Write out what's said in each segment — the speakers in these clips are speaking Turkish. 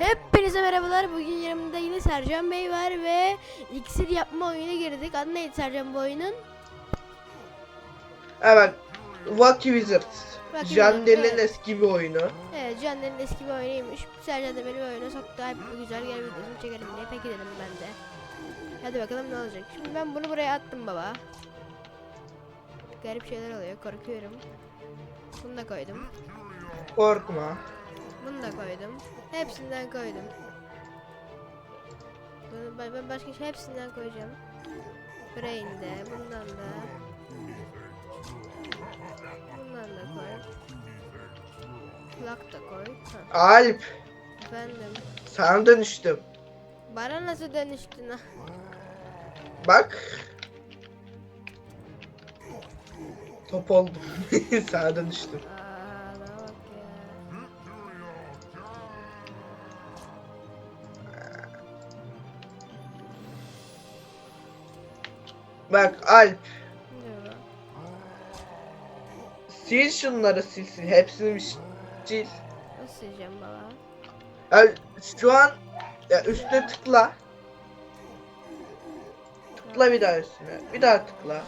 Hepinize merhabalar. Bugün yanımda yine Sercan Bey var ve iksir yapma oyuna girdik. Adı neydi Sercan bu oyunun? Evet. Wacky Wizard. Jandel'in evet. eski bir oyunu. Evet Candel'in eski bir oyunuymuş. Sercan da beni oyuna soktu. Hep bu güzel gel videosunu çekelim diye. Peki dedim ben de. Hadi bakalım ne olacak. Şimdi ben bunu buraya attım baba. Garip şeyler oluyor. Korkuyorum. Bunu da koydum. Korkma. Bunu da koydum. Hepsinden koydum. Ben ben başka şey hepsinden koyacağım. Brain'de, bundan da. Bundan da koy. Plak da koy. Ha, Alp. efendim. Sana dönüştüm. Bana nasıl dönüştün? Bak. Top oldum. Sana dönüştüm. Aa, Bak Alp. Bu? Sil şunları sil sil. Hepsini sil. Nasıl sileceğim baba? Yani şu an ya üstüne tıkla. Tıkla bir daha üstüne. Bir daha tıkla.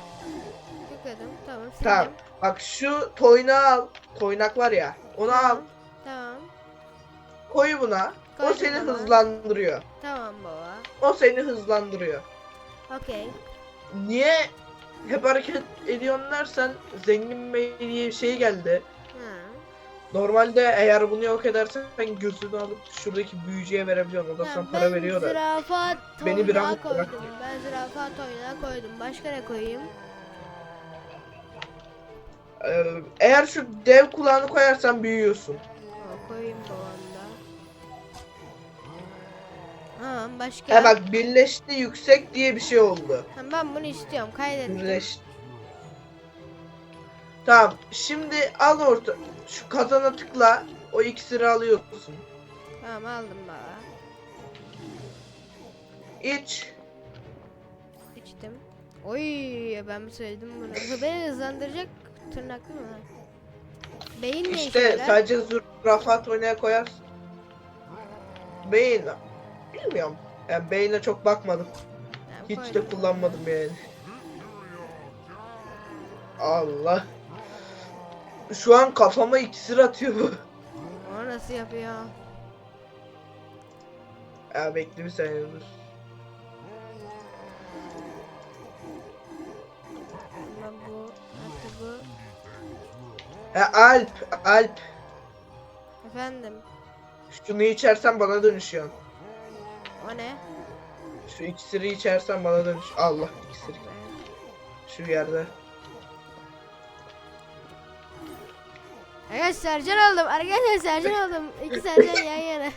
Tıkladım. Tamam sildim. Tamam. Bak şu toynağı al. Toynak var ya. Onu al. Tamam. Tamam. Koy buna. O Koydum seni buna. hızlandırıyor. Tamam baba. O seni hızlandırıyor. Okey. Niye hep hareket ediyorsun dersen zengin bey diye bir şey geldi. Normalde eğer bunu yok edersen gözünü alıp şuradaki büyücüye verebiliyorsun. O da sana para ben veriyor da. Zürafa Beni bir koydum. bırak. Ben zürafa toynağı koydum. Başka ne koyayım? Ee, eğer şu dev kulağını koyarsan büyüyorsun. Ha, koyayım babamda. Tamam başka. He bak birleşti yüksek diye bir şey oldu. Ha, ben bunu istiyorum. Kaydettim. Birleş. Tamam şimdi al orta. Şu kazana tıkla. O iksiri alıyorsun. Tamam aldım baba. İç. İçtim. Oy ben mi söyledim bunu? Bu beni hızlandıracak tırnaklı mı? Beyin ne işe İşte yarar? sadece zürafat oynaya koyarsın. Beyin. Bilmiyorum. Yani beyine çok bakmadım. Hiç de kullanmadım yani. Allah. Şu an kafama iksir atıyor bu. O nasıl yapıyor? Ya bekle bir saniye dur. Ama bu, bu. Alp, Alp. Efendim, Şunu içersen bana dönüşüyorsun. O ne? Şu iksiri içersen bana dönüş. Allah iksiri. Şu yerde. Arkadaşlar Sercan oldum. Arkadaşlar Sercan oldum. İki Sercan yan yana.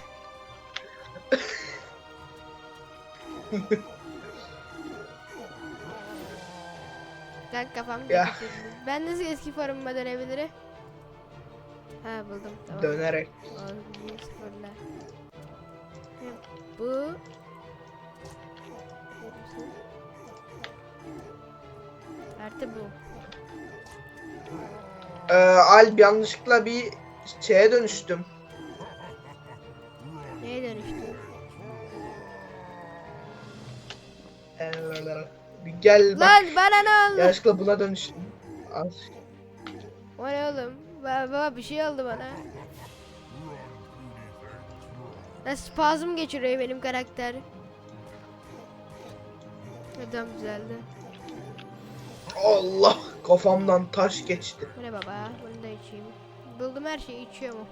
Kanka kafam Ya. Ben nasıl eski formuma dönebilirim? Ha buldum tamam. Dönerek. Oldu, Bu Artı bu. Ee, Alp yanlışlıkla bir şeye dönüştüm. Neye dönüştü? Ee, Bir gel bak. Lan bana ne oldu? Yanlışlıkla buna dönüştüm. Al. O ne oğlum? Baba, baba bir şey oldu bana. Lan spazm geçiriyor benim karakter. Adam düzeldi. Allah kafamdan taş geçti. Bu ne baba? Bunu da içeyim. Buldum her şeyi içiyorum.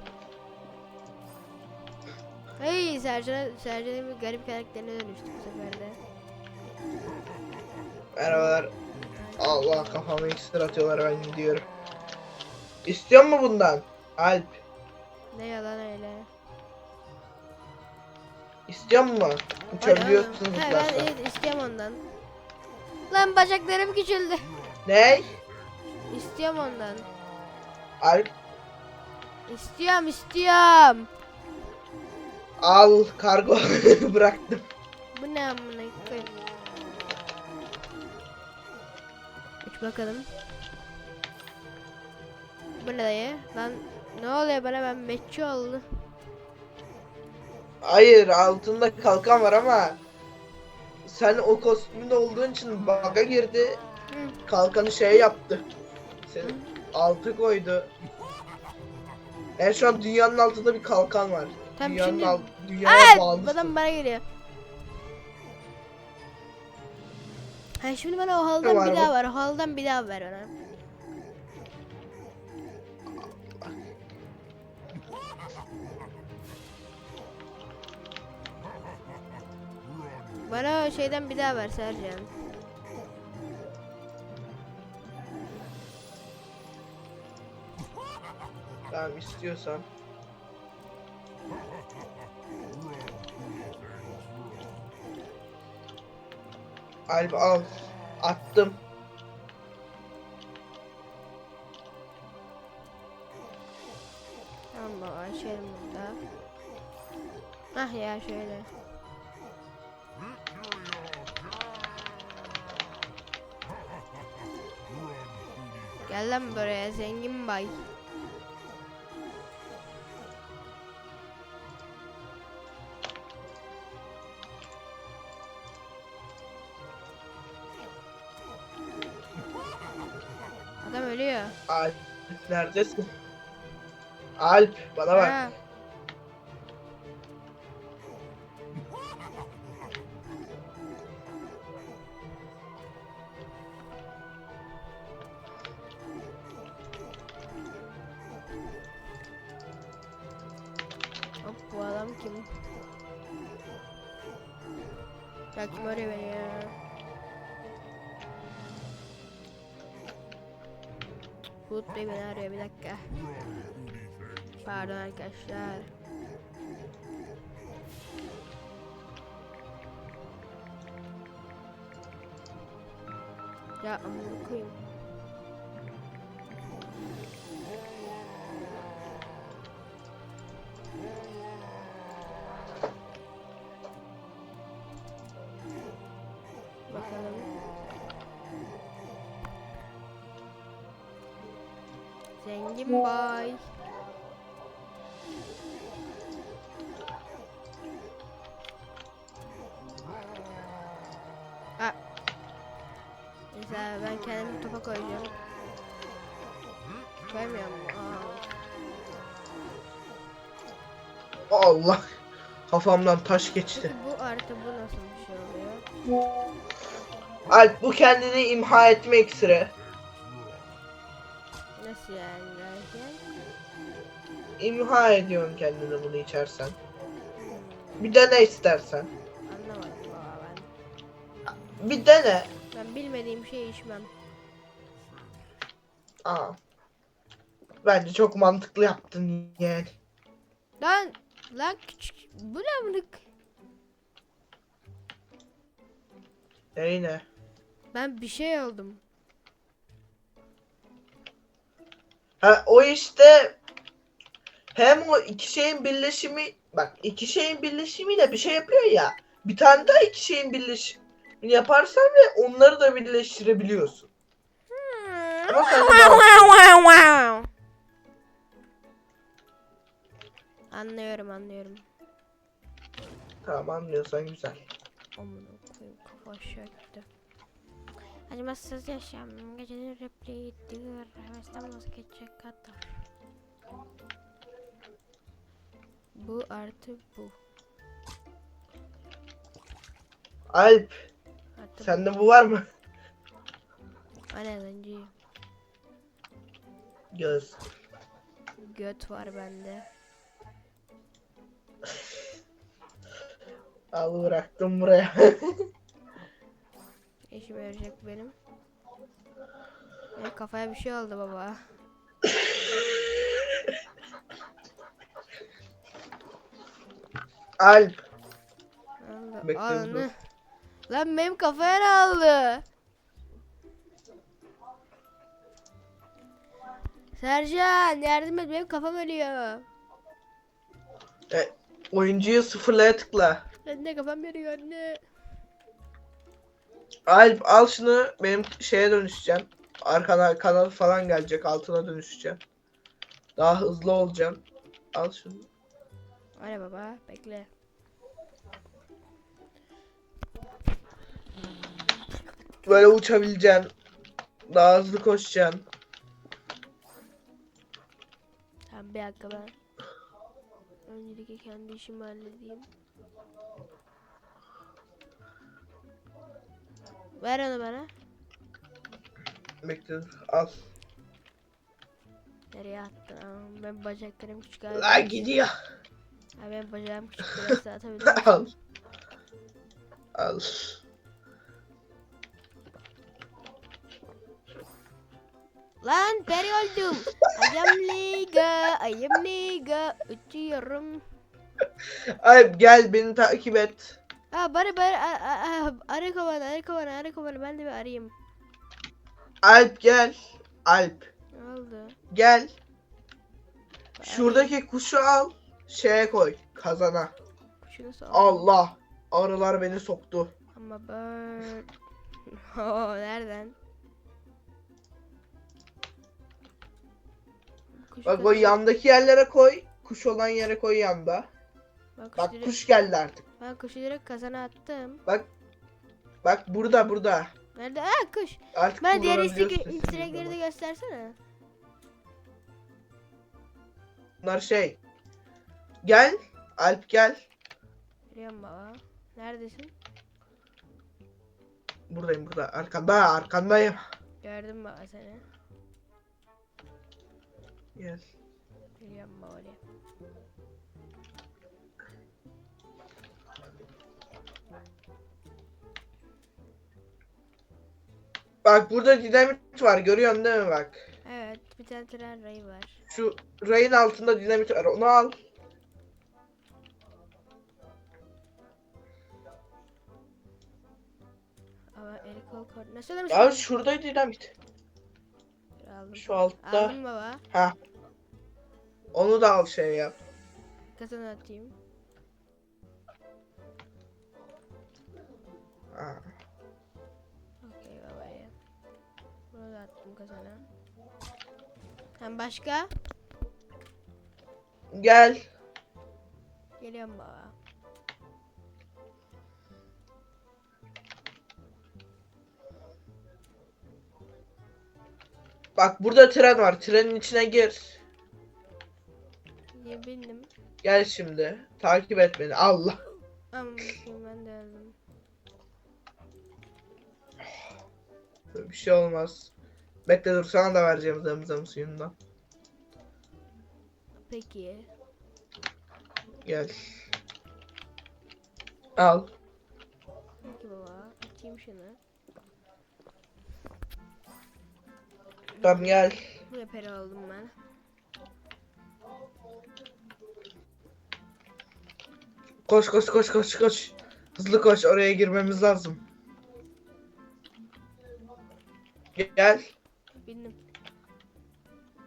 Hey Sercan, Sercan'ın bir garip karakterine dönüştü bu sefer de. Merhabalar. Allah kafama iksir atıyorlar ben gidiyorum. İstiyor mu bundan? Alp. Ne yalan öyle. İstiyor mu? O ne Uçabiliyorsun oğlum? He ben evet, istiyorum ondan. Lan bacaklarım küçüldü. Ne? İstiyorum ondan. Alp İstiyorum istiyorum. al kargo bıraktım. Bu ne amına koyayım. Uç bakalım. Bu ne dayı? Lan ne oluyor bana ben metçi oldu. Hayır altında kalkan var ama sen o kostümde olduğun için bug'a girdi. Kalkanı şey yaptı. Senin altı koydu. Yani şu an dünyanın altında bir kalkan var. Tam dünyanın şimdi- alt, dünyaya bağlısın. Adam bana geliyor. Ha şimdi bana o haldan var bir bu? daha var. O haldan bir daha ver bana. Bana şeyden bir daha ver Sercan. Tamam istiyorsan. Alp al. Attım. Tamam baba açalım burada. Ah ya şöyle. Gel lan buraya zengin bay. Adam ölüyor. Alp neredesin? Alp bana bak. Ha. Bu adam kim? Ya kim arıyor beni ya? Bulut Bey beni arıyor bir dakika. Pardon arkadaşlar. Ya amına koyayım. Zengin boy. Ha. Mesela ben kendimi topa koyacağım. Koymuyor mu? Allah. Kafamdan taş geçti. Bu artı bu nasıl bir şey oluyor? Alp bu kendini imha etme iksiri. Nasıl yani derken? İmha ediyorsun kendini bunu içersen. Bir dene istersen. Anlamadım baba ben. Bir dene. Ben bilmediğim şey içmem. Aa. Bence çok mantıklı yaptın yani. Lan lan küçük bu ne amınık? E yine. Ben bir şey oldum. Ha o işte hem o iki şeyin birleşimi bak iki şeyin birleşimiyle bir şey yapıyor ya. Bir tane daha iki şeyin birleşimini yaparsan ve onları da birleştirebiliyorsun. Ama sen de Anlıyorum anlıyorum. tamam anlıyorsan güzel. Amına koyayım kafa aşağı gitti. Acımasız yaşam gecenin repliği diyor hevesten vazgeçecek kadar. Bu artı bu. Alp Artı sende bu var mı? Aynen önce Göz. göt var bende. Al bıraktım buraya. Eşim ölecek benim. Benim kafaya bir şey oldu baba. Bekle, anı. dur. Lan benim kafaya ne aldı? Sercan yardım et benim kafam ölüyor. E, oyuncuyu sıfırlaya tıkla. Anne kafam ölüyor anne. Alp al şunu benim şeye dönüşeceğim. Arkana kanal falan gelecek altına dönüşeceğim. Daha hızlı olacağım. Al şunu. Hadi baba bekle. Böyle uçabileceksin. Daha hızlı koşacaksın. Tamam bir dakika ben. Öncelikle kendi işimi halledeyim. Ver onu bana. Bekle al. Nereye attın? Aa, ben bacaklarım küçük abi. La gidiyor. Ha, benim bacağım küçük biraz daha atabilirim. al. Al. Lan peri oldum. Ayam liga, ayam liga. Uçuyorum. Ay gel beni takip et. Aa bari bari arı kovanı arı kovanı arı kovanı ben de bir arayayım. Alp gel. Alp Ne oldu? gel. Şuradaki kuşu al. Şeye koy. Kazana. sor. Allah. Arılar beni soktu. Ama. Oo nereden? Kuş Bak o yandaki yerlere koy. Kuş olan yere koy yanda. Bak, kuş Bak direkt, kuş geldi artık. Ben kuşu direkt kazana attım. Bak. Bak burada burada. Nerede? Aa kuş. Artık Ben diğer istek istediğin istekleri de göstersene. Bunlar şey. Gel. Alp gel. Biliyorum baba. Neredesin? Buradayım burada. Arkanda arkandayım. Gördüm baba seni. Gel. Biliyorum baba oraya. Bak burada dinamit var. Görüyorsun değil mi bak? Evet bir tane tren rayı var. Şu rayın altında dinamit var. Onu al. Ama Erikol koordinasyon da mı? Ya şurada dinamit. Aldım. Şu altta. Aldım baba. Ha. Onu da al şey yap. Kazana atayım. Ha. Attım kazana. Hem başka? Gel. Geliyorum baba. Bak burada tren var. Trenin içine gir. Niye bindim? Gel şimdi. Takip et beni. Allah. Ama bakayım ben de öldüm. Bir şey olmaz. Bekle dur sana da vereceğim zamzam suyundan. Peki. Gel. Al. Peki baba. Açayım şunu. Tamam gel. Buraya peri oldum ben. Koş koş koş koş koş. Hızlı koş oraya girmemiz lazım. Gel. Bindim.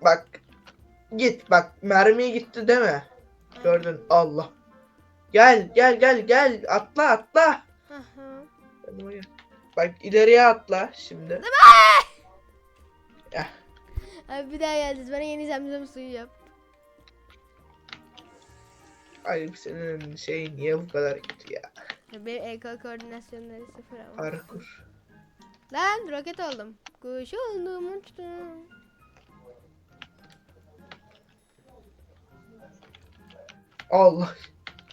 Bak. Git bak mermi gitti değil mi? Gördün Allah. Gel gel gel gel atla atla. Yanıma gel. Bak ileriye atla şimdi. Abi bir daha geldiniz. Bana yeni zemzem suyu yap. Ay senin şey niye bu kadar kötü ya? Benim ekol koordinasyonları sıfır ama. Parkur. Lan roket oldum. Kuş oldum uçtum. Allah.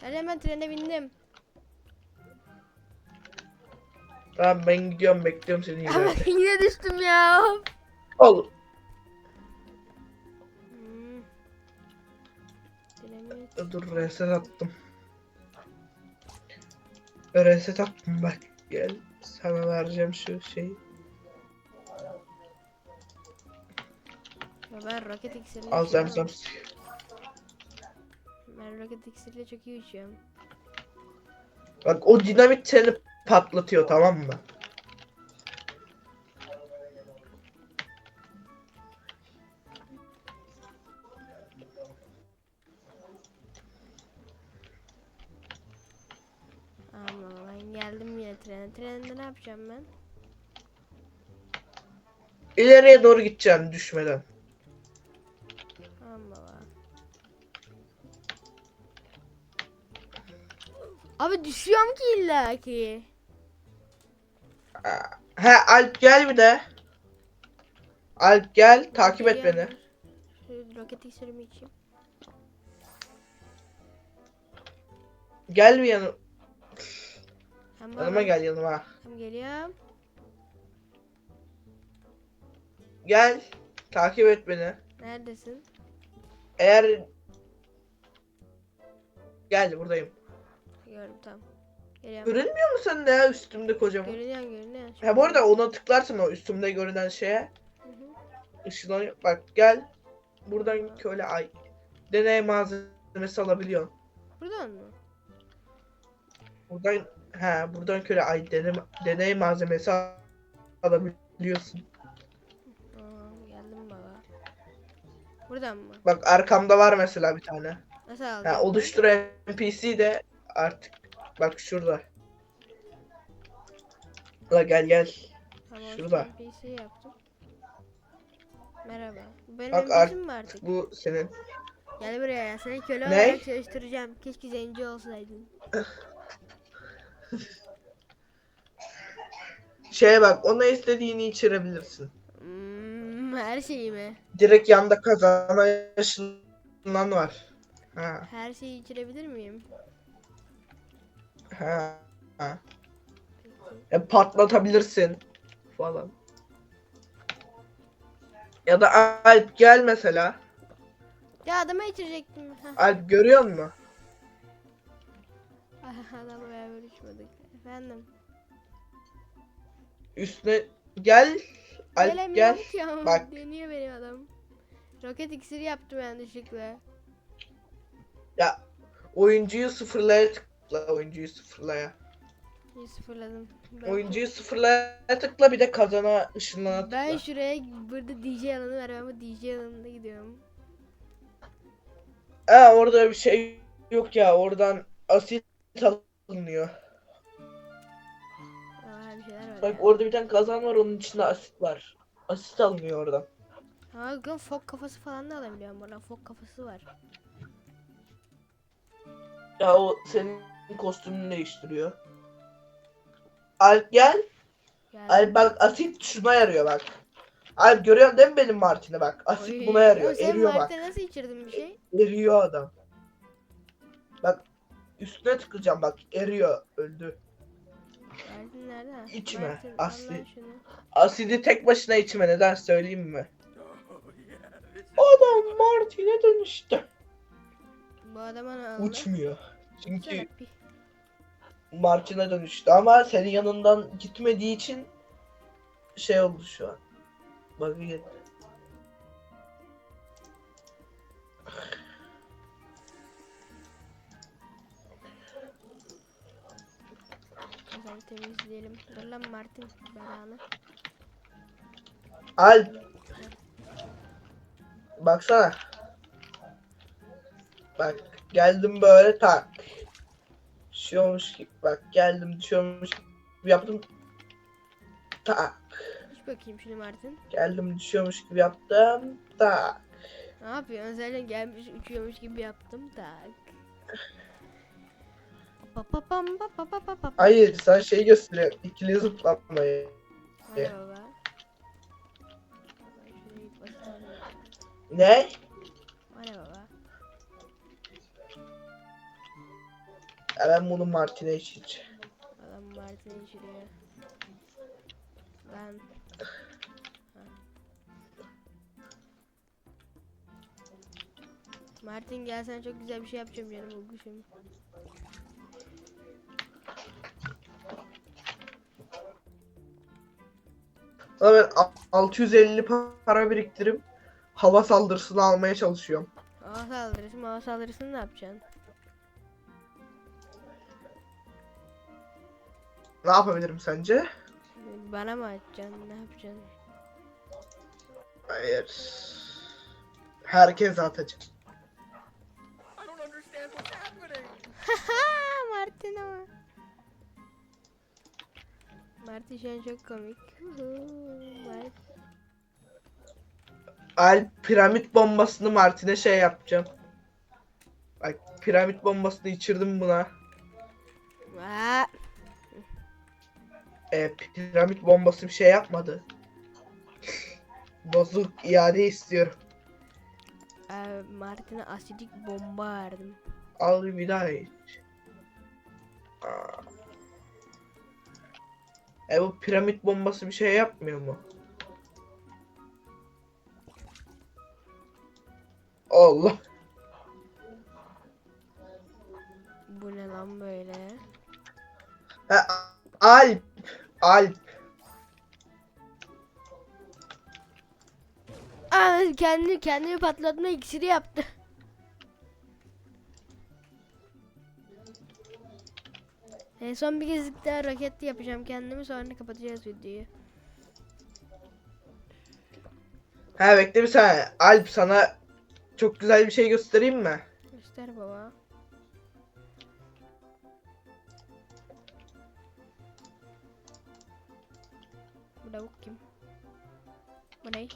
Ben hemen trene bindim. Tamam ben gidiyorum bekliyorum seni Ama ileride. yine düştüm ya. Oğlum. Hmm. Dur reset attım. Reset attım bak gel. Sana vereceğim şu şeyi. Ya ben roket iksiriyle Al yapamam. suyu. Ben roket iksiriyle çok iyi uçuyorum. Bak o dinamit seni patlatıyor tamam mı? Trende ne yapacağım ben? İleriye doğru gideceksin düşmeden. Tamam baba. Abi düşüyorum ki illa ki. He Alp gel bir de. Alp gel takip et beni. Şu roket iksirimi içeyim. Gel bir yanım. Hem Yanıma gel yanıma. Hem geliyorum. Gel. Takip et beni. Neredesin? Eğer Gel buradayım. Gördüm tamam. Geliyorum. Görünmüyor mu sen de ya üstümde kocaman? Görünüyor görünüyor. Ha bu arada ona tıklarsın o üstümde görünen şeye. Hı hı. Işınlanıyor. Bak gel. Buradan köyle ay. Deney malzemesi alabiliyorsun. Buradan mı? Buradan he buradan köyle ay deney, deney malzemesi al- alabiliyorsun. Aa, geldim baba. Buradan mı? Bak arkamda var mesela bir tane. Nasıl aldın? Ha, oluştur NPC de artık bak şurada. La gel gel. Tamam, şurada. NPC yaptım. Merhaba. Bu Benim Bak, NPC'm mi artık? Bu senin. Gel buraya ya. Seni köle Ne? olarak çalıştıracağım. Keşke zenci olsaydın. Şeye bak ona istediğini içirebilirsin. Hmm, her şeyi mi? Direkt yanda kazana yaşından var. Ha Her şeyi içirebilir miyim? ha ha. E, patlatabilirsin falan. Ya da Alp gel mesela. Ya adama içirecektim. Alp görüyor musun? Adamla beraber uçmadık. Efendim. Üstüne gel. Alp gel. Bak. deniyor benim adam. Roket iksiri yaptım yanlışlıkla. Ya oyuncuyu sıfırlaya tıkla. Oyuncuyu sıfırlaya. İyi sıfırladım. Ben, Oyuncuyu sıfırlaya tıkla bir de kazana ışınlana tıkla. ben şuraya burada DJ alanı var ama DJ alanına gidiyorum. Ha orada bir şey yok ya. Oradan asit alınıyor. Aa bir şeyler var. Bak ya. orada bir tane kazan var onun içinde asit var. Asit alınıyor oradan. Ha fok kafası falan da alabiliyorum buradan. Fok kafası var. Ya o senin kostümünü değiştiriyor. Alp gel. Yani, Alp bak asit şuna yarıyor bak. Alp görüyorsun değil mi benim Martin'e bak. Asit Oy. buna yarıyor. Oğlum sen Eriyor bak. Mart'e nasıl içirdin bir şey? Eriyor adam. Bak üstüne tıklayacağım bak. Eriyor. Öldü. Martin nerede? ha? İçme, lan şunu. Asidi tek başına içme neden söyleyeyim mi? Adam Martin'e dönüştü. Bu adama ne? Uçmuyor. Çünkü Sana pi- Martin'e dönüştü ama senin yanından gitmediği için şey oldu şu an. Bak Güzel temizleyelim. Dur lan Martin belanı. Alp. Baksana. Bak geldim böyle tak. Düşüyormuş gibi bak geldim düşüyormuş gibi yaptım. Tak. İç bakayım şunu Martin. Geldim düşüyormuş gibi yaptım. Tak. Ne yapıyorsun? Zaten gelmiş uçuyormuş gibi yaptım. Tak. Pa pa pa pa pa. Hayır sen şey gösteriyor. İkili zıplamayı. Alayım. Ne? Baba. Ya ben bunu Martin'e hiç. Adam Martin'i içiriyor. Ben... Martin gel sana çok güzel bir şey yapacağım canım bu kuşum. Ben a- 650 para biriktirip hava saldırısını almaya çalışıyorum. Hava saldırısı hava saldırısını ne yapacaksın? Ne yapabilirim sence? Bana mı atacaksın ne yapacaksın? Hayır. Herkes atacak. Ha Martin ama. Martin şu an çok komik. Martin. Alp piramit bombasını Martin'e şey yapacağım. Bak piramit bombasını içirdim buna. Aa, e, piramit bombası bir şey yapmadı. Bozuk iade istiyorum. Ee, Martin'e asidik bomba verdim. Al bir daha iç. Aa. E bu piramit bombası bir şey yapmıyor mu? Allah. Bu ne lan böyle? Ha, Alp. Alp. Aa kendi kendini patlatma iksiri yaptı. En son bir kez daha roketli yapacağım kendimi sonra kapatacağız videoyu. Ha bekle bir saniye. Alp sana çok güzel bir şey göstereyim mi? Göster baba. Bu lavuk kim? Bu ne?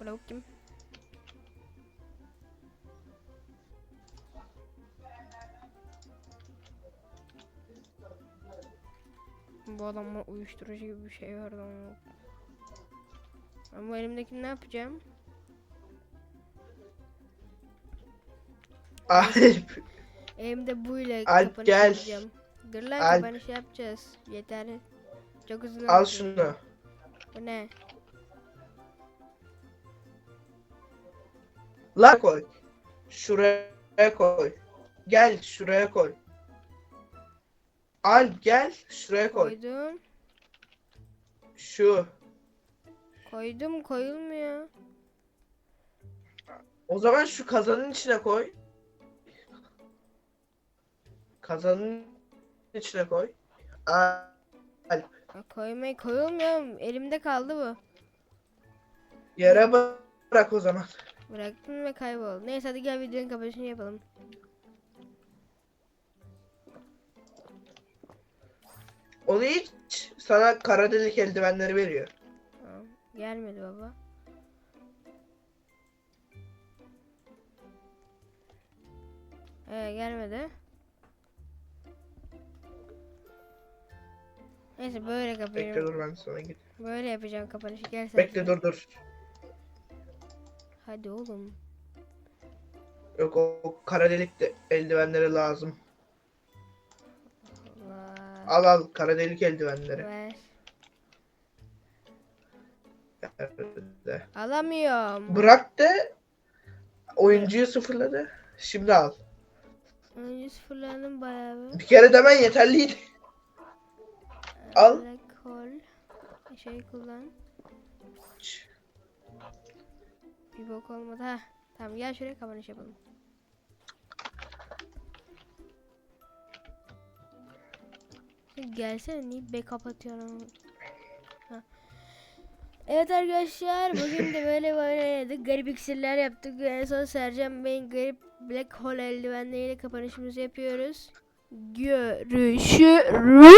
Bu lavuk kim? Bu adamın uyuşturucu gibi bir şey vardı ama. Ben bu elimdekini ne yapacağım? Alp. Elimde bu ile Alp, kapanış gel. yapacağım. Dur lan Alp. kapanış yapacağız. Yeter. Çok uzun Al şunu. Bu ne? La koy. Şuraya koy. Gel şuraya koy. Alp gel şuraya koy. Koydum. Şu. Koydum koyulmuyor. O zaman şu kazanın içine koy. Kazanın içine koy. Ha, Koymay koyulmuyor. Elimde kaldı bu. yere bırak o zaman. Bıraktım ve kayboldu. Neyse hadi gel videonun kapanışını yapalım. Onu hiç sana kara delik eldivenleri veriyor. Tamam. Gelmedi baba. Ee, gelmedi. Neyse böyle Bekle kapıyorum. dur ben sana git. Böyle yapacağım kapanışı. Gel sen. Bekle dur dur. Hadi oğlum. Yok o, o kara delik de eldivenleri lazım. Al al kara delik eldivenleri. Ver. Nerede? Alamıyorum. Bırak de oyuncuyu sıfırladı. Şimdi al. Önce sıfırlandım bayağı bir. Bir kere demen yeterliydi. Al. Black. Şey kullan. Bir bok olmadı ha. Tamam gel şuraya kapanış yapalım. Gelsene niye backup atıyorsun? Ha. Evet arkadaşlar bugün de böyle böyle. Garip iksirler yaptık. En son Sercan Bey'in garip Black Hole eldivenleriyle kapanışımızı yapıyoruz. Görüşürüz.